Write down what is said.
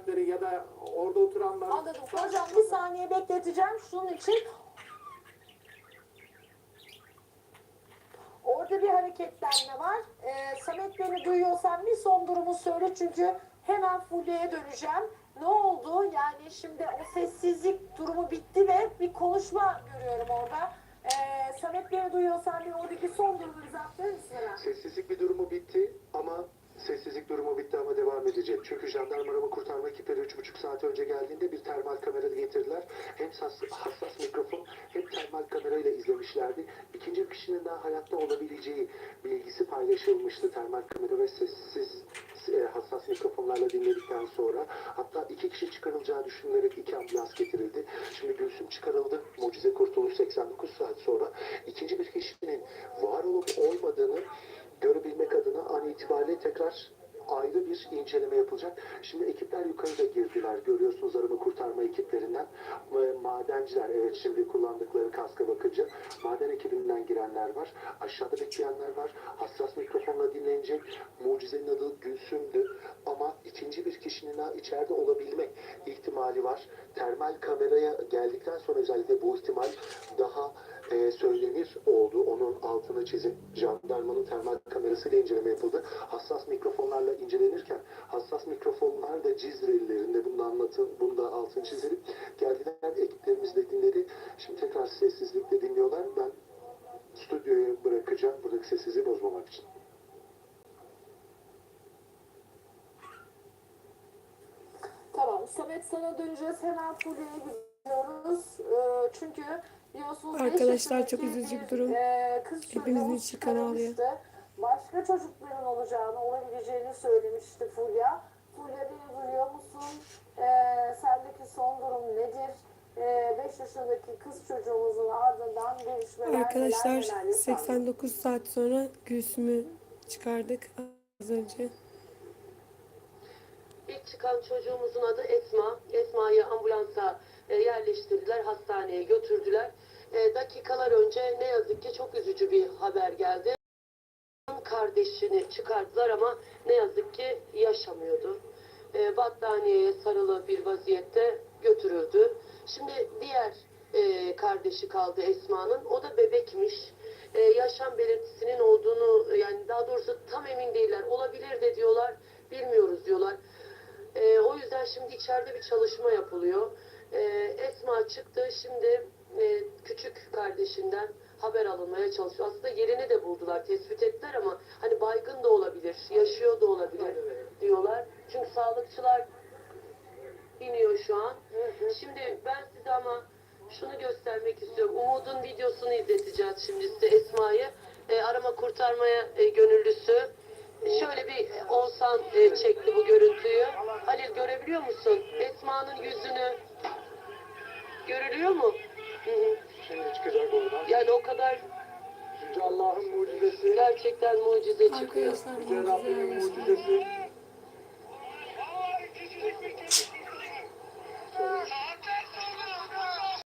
olacakları ya da orada oturanlar... Anladım. Hocam bir saniye bekleteceğim. Şunun için Orada bir hareketlenme var. Ee, Samet beni duyuyorsan bir son durumu söyle çünkü hemen Fulya'ya döneceğim. Ne oldu? Yani şimdi o sessizlik durumu bitti ve bir konuşma görüyorum orada. Ee, Samet beni duyuyorsan bir oradaki son durumu bize aktarır mısın hemen? Sessizlik bir durumu bitti ama sessizlik durumu bitti edecek. Çünkü jandarma arama kurtarma ekipleri 3,5 saat önce geldiğinde bir termal kamera getirdiler. Hem hassas, hassas mikrofon hem termal kamerayla izlemişlerdi. İkinci kişinin daha hayatta olabileceği bilgisi paylaşılmıştı termal kamera ve sessiz e, hassas mikrofonlarla dinledikten sonra hatta iki kişi çıkarılacağı düşünülerek iki ambulans getirildi. Şimdi Gülsüm çıkarıldı. Mucize kurtuluş 89 saat sonra. ikinci bir kişinin bir inceleme yapılacak. Şimdi ekipler yukarıda girdiler. Görüyorsunuz arama kurtarma ekiplerinden. Madenciler evet şimdi kullandıkları kaska bakınca maden ekibinden girenler var. Aşağıda bekleyenler var. Hassas mikrofonla dinlenecek. Mucizenin adı Gülsüm'dü. Ama ikinci bir kişinin daha içeride olabilme ihtimali var. Termal kameraya geldikten sonra özellikle bu ihtimal daha e, söylenir oldu. Onun altını çizip jandarmanın termal kamerasıyla inceleme yapıldı. Hassas mikrofonlarla incelenirken hassas mikrofonlar da Cizrelilerinde bunu anlatın, bunu da altını çizelim. Geldiler ekiplerimiz de dinledi. Şimdi tekrar sessizlikle dinliyorlar. Ben stüdyoya bırakacağım buradaki sessizliği bozmamak için. Tamam. Samet sana döneceğiz. Hemen Fulya'ya gidiyoruz. Ee, çünkü biliyorsunuz Arkadaşlar, çok üzücü bir durum. e, kız Hepimizin içi kan ağlıyor. Başka çocukların olacağını, olabileceğini söylemişti Fulya. Fulya beni duyuyor musun? Ee, sendeki son durum nedir? 5 yaşındaki kız çocuğumuzun ardından gelişmeler Arkadaşlar neler neler yaşandı? 89 saat sonra Gülsüm'ü çıkardık az önce. İlk çıkan çocuğumuzun adı Esma. Esma'yı ambulansa e, yerleştirdiler, hastaneye götürdüler. E, dakikalar önce ne yazık ki çok üzücü bir haber geldi. Kardeşini çıkardılar ama ne yazık ki yaşamıyordu. E, battaniyeye sarılı bir vaziyette götürüldü. Şimdi diğer e, kardeşi kaldı Esma'nın. O da bebekmiş. Yaşam belirtisinin olduğunu yani daha doğrusu tam emin değiller. Olabilir de diyorlar. Bilmiyoruz diyorlar. E, o yüzden şimdi içeride bir çalışma yapılıyor. E, çıktı. Şimdi e, küçük kardeşinden haber alınmaya çalışıyor. Aslında yerini de buldular, tespit ettiler ama hani baygın da olabilir, yaşıyor da olabilir diyorlar. Çünkü sağlıkçılar iniyor şu an. Şimdi ben size ama şunu göstermek istiyorum. Umut'un videosunu izleteceğiz şimdi size Esma'yı. E, arama kurtarmaya e, gönüllüsü. Şöyle bir Oğuzhan e, çekti bu görüntüyü. Halil görebiliyor musun? Esma'nın yüzünü görülüyor mu? Hı hı. Şimdi çıkacak oradan. Yani o kadar Yüce Allah'ın mucizesi. gerçekten mucize çıkıyor. Arkadaşlar Yüce mucize mucizesi.